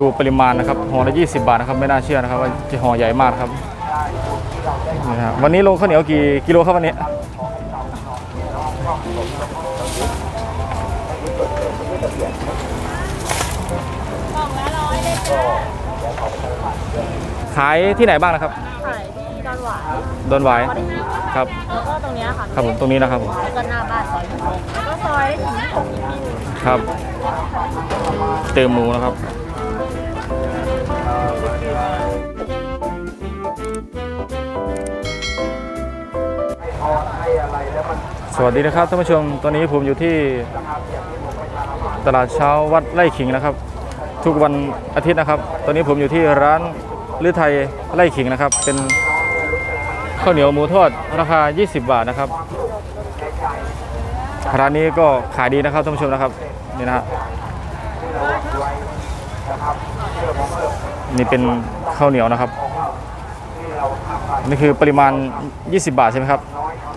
ดูปริมาณนะครับห่อละ20 บาทนะครับไม่น่าเชื่อนะครับว่าจะห่อใหญ่มากครับนี่นะฮะวันนี้ลงข้าวเหนียวกี่กิโลครับวันนี้กล่องละร้อยเลยค่ะขายที่ไหนบ้างนะครับขายที่ดอนหวายดอนหวายพอดีนะครับแล้วก็ตรงเนี้ยค่ะครับผมตรงนี้นะครับผมแล้วก็หน้าบ้านซอยหนึ่งแล้วก็ซอยถึงของอีกที่หนึ่งครับเติมหมูนะครับ สวัสดีนะครับท่านผู้ชมตอนนี้ผมอยู่ที่ตลาดเช้าวัดไร่ขิงนะครับ ทุกวันอาทิตย์นะครับ ตอนนี้ผมอยู่ที่ร้านลือไทยไร่ขิงนะครับ เป็นข้าวเหนียวหมูทอดราคา 20 บาทนะครับร้านนี้ก็ขายดีนะครับท่านผู้ชมนะครับนี่นะฮะนี่เป็นข้าวเหนียวนะครับ นี่คือปริมาณ 20 บาทใช่ไหมครับ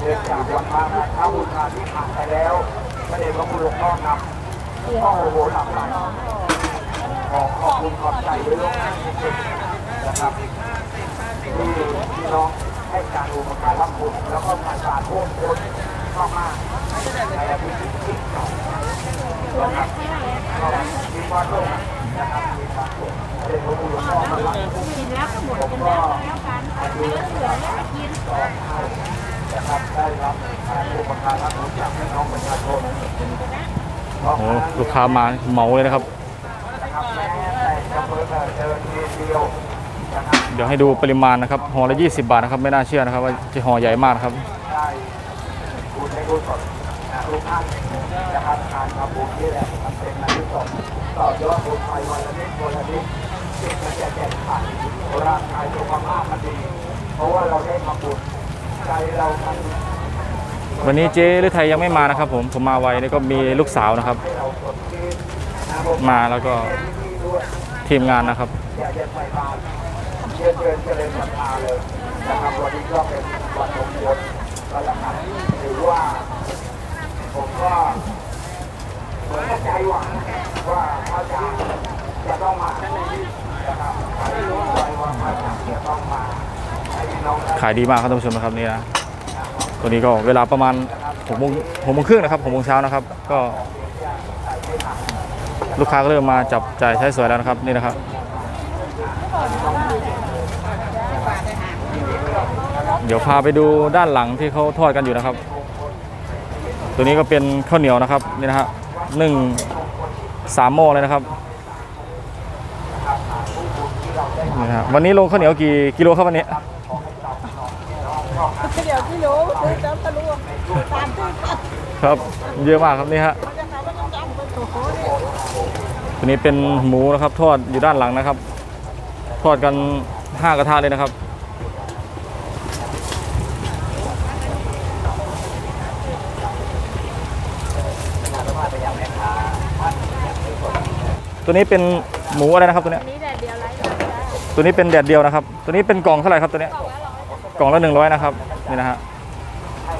เนื่องจากวันมาฆเข้าบุญมาที่ผ่านไปแล้วพระเดชพระคุณหลวงพ่อนำพ่อโอโหหลับไหลขอขอบคุณขอบใจด้วยลูกนะครับที่พี่น้องให้การอุปการรับคุณแล้วก็ผ่านการร่วมคนเข้ามาในอาทิตย์ที่สองนะครับก็มีความสุขนะครับมีความสุขพระเดชพระคุณหลวงพ่อมารับกินแล้วก็หมดผมกันก็แล้วกัน นนะครับได้รับการอุปการะจากพี่น้องประชาชนโอ้โหลูกค้ามาเหมาเลยนะครับนะครับแม้แต่จะเพิ่มเดินทีเดียวนะครับ เดี๋ยวให้ดูปริมาณนะครับห่อละ 20 บาทนะครับ ไม่น่าเชื่อนะครับ ว่าจะห่อใหญ่มากนะครับได้บุญในบุญสดนะทุกท่านนะครับการทำบุญนี่แหละมันเป็นอันที่สองต่อยอดบุญไปวันละนิดวันละนิดจิตมันจะแจ่มใสร่างกายสุขภาพมันดี เพราะว่าเราได้ทำบุญใจเรามัน วันนี้เจ๊ฤทัยยังไม่มานะครับ ผมผมมาไวนี่ก็มีลูกสาวนะครับ มาแล้วก็ทีมงานนะครับถือว่าผมก็เหมือนกับใจหวังว่าพระอาจะต้องมานะครับใครรู้ไว้ว่าพระอาจารย์จะต้องมาให้พี่น้องได้ ขายดีมากครับท่านผู้ชมนะครับนี่นะตัวนี้ก็เวลาประมาณ6โมง6โมงครึ่งนะครับ6โมงเช้านะครับ ก็ ลูกค้าก็เริ่มมาจับจ่ายใช้สอยแล้วนะครับนี่นะครับเดี๋ยวพาไปดูด้านหลังที่เขาทอดกันอยู่นะครับ ตัวนี้ก็เป็นข้าวเหนียวนะครับนี่นะฮะหนึ่งสามโมงเลยนะครับนี่ฮะวันนี้ลงข้าวเหนียวกี่กิโลครับวันนี้ ครับเยอะมากครับนี่ฮะตัวนี้เป็นหมูนะครับทอดอยู่ด้านหลังนะครับ ทอดกันห้ากระทะเลยนะครับตัวนี้เป็นหมูอะไรนะครับตัวนี้ตัวนี้เป็นแดดเดียวนะครับ ตัวนี้เป็นกล่องเท่าไหร่ครับตัวนี้กล่องละหนึ่งร้อยนะครับนี่นะฮะ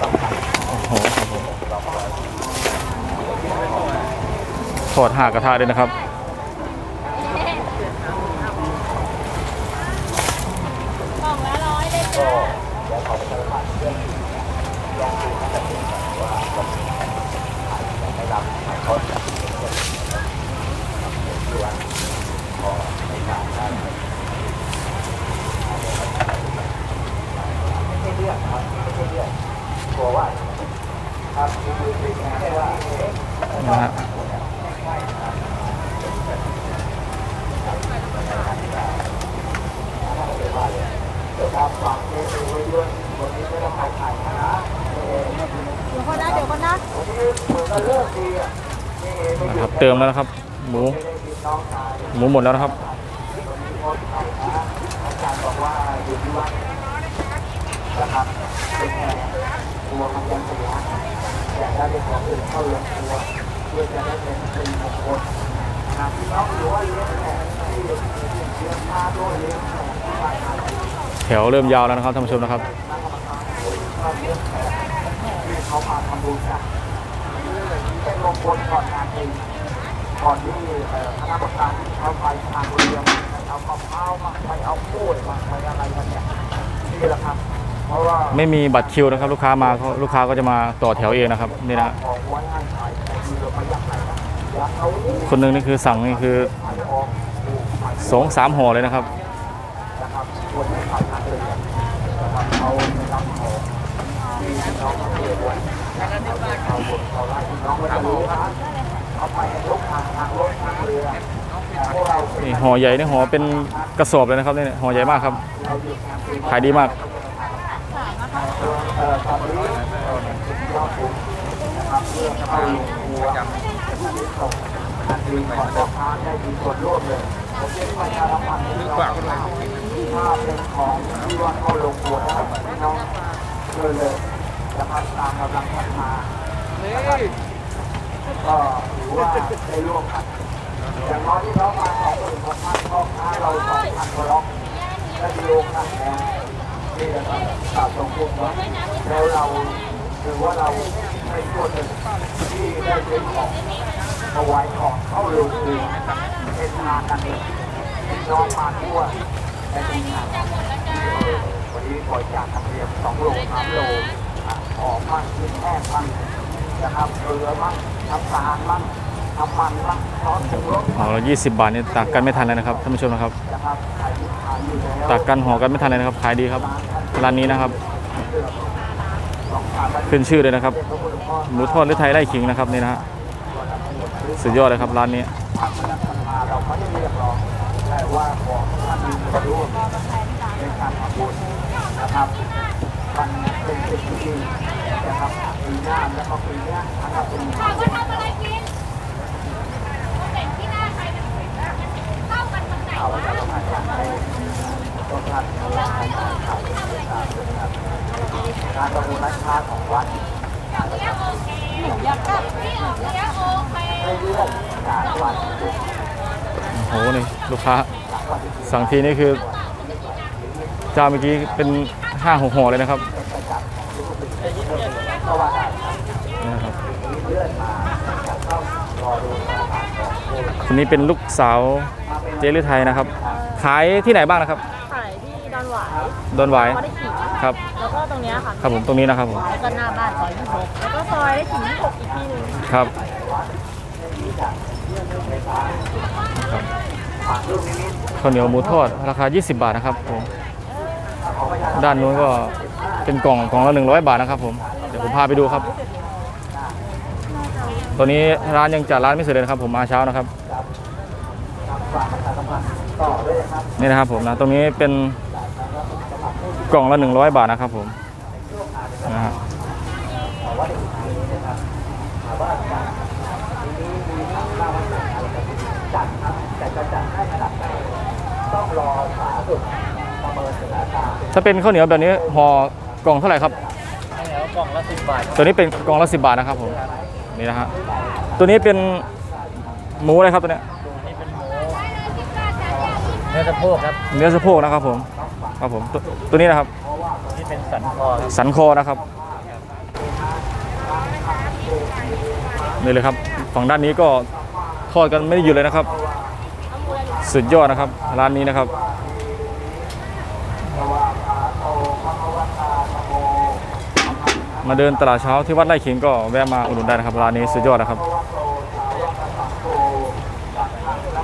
ครับผมทอดหากระทะด้วยนะครับ เติมแล้วนะครับ หมู หมูหมดแล้วนะครับ แถวเริ่มยาวแล้วนะครับท่านผู้ชมนะครับเขามาทำบุญกันเป็นมงคลก่อนงานเอง ก่อนที่คณะกรรมการเขาไปทางเรือเอามะพร้าวมาไปเอากล้วยมาไปอะไรกันเนี่ยนี่แหละครับเพราะว่าไม่มีบัตรคิวนะครับ ลูกค้ามาเขาลูกค้าก็จะมาต่อแถวเองนะครับนี่นะของไว้ให้ขายแต่มีเราประหยัดไหนนะอเอาคนหนึ่งนี่คือสั่งนี่คือขายออกปลูกขายสองสามห่อเลยนะครับนะครับ นี่ห่อใหญ่นี่ห่อเป็นกระสอบเลยนะครับเนี่ยห่อใหญ่มากครับ ขายดีมากคือเข้าลงครัวที่ตกด้วยจะประชาสัมพันธ์ให้พี่น้องทราบถ้าเป็นของที่ว่าเข้าลงครัวได้พี่น้องเลยนะครับตามกำลังพัฒนานะครับ ก็ถือว่าได้ร่วมกันอย่างน้อยที่เรามาสองหมื่นกว่าท่านพ่อค้าเราสองพันกว่าล็อกและมีโอกาสแล้วนี่แหละครับสะสมบุญไว้แล้วเราถือว่าเราในส่วนหนึ่งที่ได้เป็นของถวายของเข้าโรงครัวเป็นงานกันเองพี่น้องมาทั่วในเป็นงานวันนี้ปล่อยจากทางเรียนสองโลสามโลออกมั่งกินแห้งมั่งนะครับเกลือมั่ง น้ำตาลมั่งน้ำมันมั่งซอสปรุงรสห่อละ20บาทนี่ตักกันไม่ทันเลยนะครับท่านผู้ชมนะครับ นะครับขายดีขายอยู่แล้วตักกันห่อกันไม่ทันเลยนะครับขายดีครับร้านนี้นะครับ ขึ้นชื่อเลยนะครับ หมูทอดหรือไทยไร่ขิงนะครับนี่นะฮะสุดยอดเลยครับร้านนี้เราไม่ได้เรียกร้องแต่ว่าขอให้ท่านมีส่วนร่วมในการทำบุญนะครับมันเป็นสิ่งที่ดี นะครับปีหน้าแล้วก็ปีนี้นะครับป็นถามว่าทำอะไรกินเห็นที่หน้าใครเป็นเห็นหน้าเข้ากันตรงไหนข่าวะจะต้องการต้องการให้ขาวข่าวเป็นการนะครับการประมูลราคาของวัดเลี้ยงโอเคอยากกับที่ออกเลี้ยงโอเคไม่เลือนจากวัดโอ้โหนี่ลูกค้าสั่งทีนี่คือจ้าเมื่อกี้เป็นห้าหกห่อเลยนะครับนี่นะครับค นนี้เป็นลูกสาวเจลือไทยนะครับ ขายที่ไหนบ้างนะครับ ขายที่ดอนหวายดอนหวายพอได้ขิงครับ แล้วก็ตรงเนี้ยค่ะครับผมตรงนี้นะครับผม แล้วก็หน้าบ้านซอยที่หกแล้วก็ซอยได้ขิงที่หกอีกที่หนึงครับ ข้าวเหนียวหมูทอดราคา 20 บาทนะครับผม ด้านนู้นก็เป็นกล่องกล่องละ100 บาทนะครับผมเดี๋ยวผมพาไปดูครับ ตอนนี้ร้านยังจัดร้านไม่เสร็จเลยนะครับ ผมมาเช้านะครับ นี่นะครับผมนะตรงนี้เป็นกล่องละ 100 บาทนะครับผมนะฮะจัดครับแต่จะจัดให้ขนาดไหนต้องรอสาธารณสุขประเมินสถานการณ์ถ้าเป็นข้าวเหนียวแบบนี้ห่อกล่องเท่าไหร่ครับแล้วกล่องละสิบบาทตัวนี้เป็นกล่องละสิบาทนะครับผมนี่นะฮะตัวนี้เป็นหมูอะไรครับตัวเนี้ย เนื้อสะโพกครับเนื้อสะโพกนะครับผมครับผมตัวตัวนี้นะครับนี่เป็นสันคอสันคอนะครับนี่เลยครับฝั่งด้านนี้ก็ทอดกันไม่ได้หยุดเลยนะครับ สุดยอดนะครับ ร้านนี้นะครับมาเดินตลาดเช้าที่วัดไร่ขิงก็แวะมาอุดหนุนได้นะครับร้านนี้สุดยอดนะครับ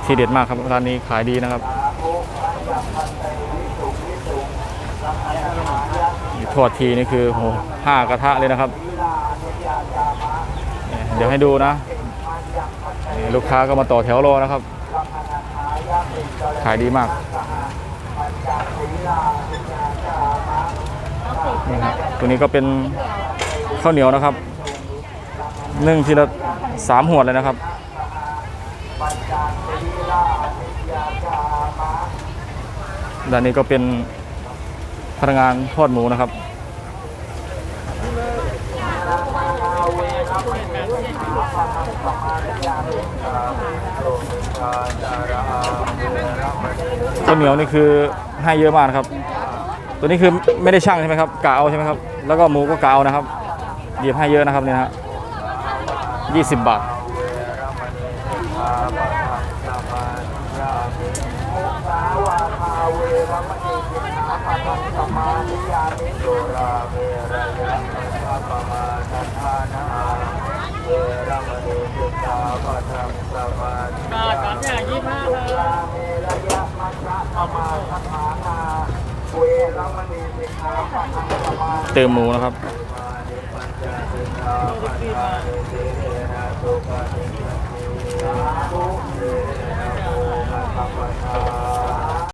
ที่เด็ดมากครับร้านนี้ขายดีนะครับ ทอดทีนี่คือโหห้ากระทะเลยนะครับ เดี๋ยวให้ดูนะ ลูกค้าก็มาต่อแถวรอนะครับ ขายดีมากนี่ครัตัวนี้ก็เป็นข้าวเหนียวนะครับนึ่งทีละสามหัวเลยนะครับด้านนี้ก็เป็นพนักงานทอดหมูนะครับ ข้าวเหนียวนี่คือให้เยอะมากนะครับ ตัวนี้คือไม่ได้ช่างใช่ไหมครับกะเอาใช่ไหมครับ แล้วก็หมูก็กะเอานะครับหยิบให้เยอะนะครับเนี่ยฮะยี่สิบบาทเติมหมูนะครับเ